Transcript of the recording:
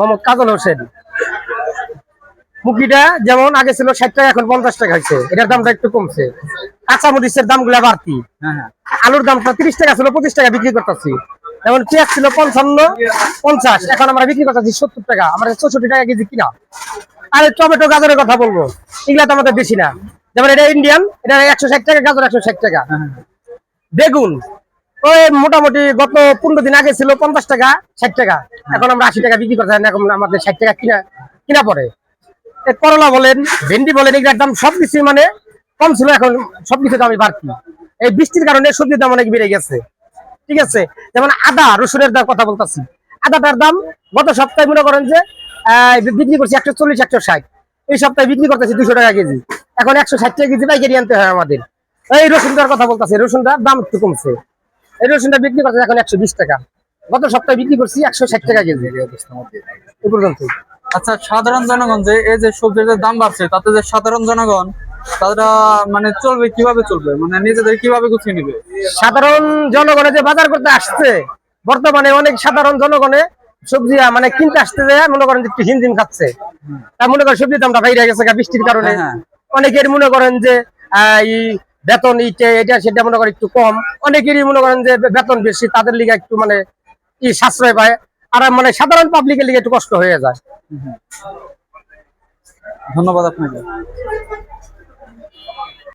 মোহাম্মদ কাজল হোসেন। মুখিটা যেমন আগে ছিল ষাট টাকা এখন পঞ্চাশ টাকা হয়েছে। এটার দামটা একটু কমছে। কাঁচা মরিচের দামগুলা বাড়তি। হ্যাঁ হ্যাঁ। আলুর দামটা তিরিশ টাকা ছিল পঁচিশ টাকা বিক্রি করতেছি। যেমন পেঁয়াজ ছিল পঞ্চান্ন পঞ্চাশ। এখন আমরা বিক্রি করতেছি সত্তর টাকা। আমরা চৌষট্টি টাকা কেজি কিনা। আর টমেটো গাজরের কথা বলব। এগুলা তো আমাদের বেশি না। যেমন এটা ইন্ডিয়ান এটা একশো ষাট টাকা গাজর একশো ষাট টাকা। বেগুন। ওই মোটামুটি গত পনেরো দিন আগে ছিল পঞ্চাশ টাকা, ষাট টাকা। এখন আমরা আশি টাকা বিক্রি করতে এখন আমাদের ষাট টাকা কিনা কিনা পড়ে। করলা বলেন, ভেন্ডি বলেন, এগুলোর দাম সবকিছু মানে কম ছিল, এখন সবকিছু দামই বাড়তি। এই বৃষ্টির কারণে সবজির দাম অনেক বেড়ে গেছে। ঠিক আছে? যেমন আদা, রসুনের দাম কথা বলতেছি। আদাটার দাম গত সপ্তাহে মনে করেন যে বিক্রি করছি একশো চল্লিশ, একশো ষাট। এই সপ্তাহে বিক্রি করতেছি দুশো টাকা কেজি। এখন একশো ষাট টাকা কেজি পাইকারি আনতে হয় আমাদের। এই রসুনটার কথা বলতেছি, রসুনটার দাম একটু কমছে। এই রসুনটা বিক্রি করছে এখন একশো বিশ টাকা। গত সপ্তাহে বিক্রি করছি একশো ষাট টাকা কেজি। পর্যন্ত আচ্ছা সাধারণ জনগণ যে এই যে সবজির যে দাম বাড়ছে তাতে যে সাধারণ জনগণ তারা মানে চলবে কীভাবে চলবে? মানে নিজেদের কীভাবে গুছিয়ে নিবে? সাধারণ জনগণে যে বাজার করতে আসছে বর্তমানে অনেক সাধারণ জনগণে সবজি মানে কিনতে আসতে যায় মনে করেন একটু হিমজিম খাচ্ছে। তা মনে করেন সবজির দামটা বাইরে গেছে বৃষ্টির কারণে। হ্যাঁ, হ্যাঁ। অনেকের মনে করেন যে এই বেতন এটা সেটা মনে করেন একটু কম। অনেকেরই মনে করেন যে বেতন বেশি, তাদের লিগে একটু মানে কি সাশ্রয় পায়। আর মানে সাধারণ পাবলিকের লিগে একটু কষ্ট হয়ে যায়। ধন্যবাদ আপনাকে।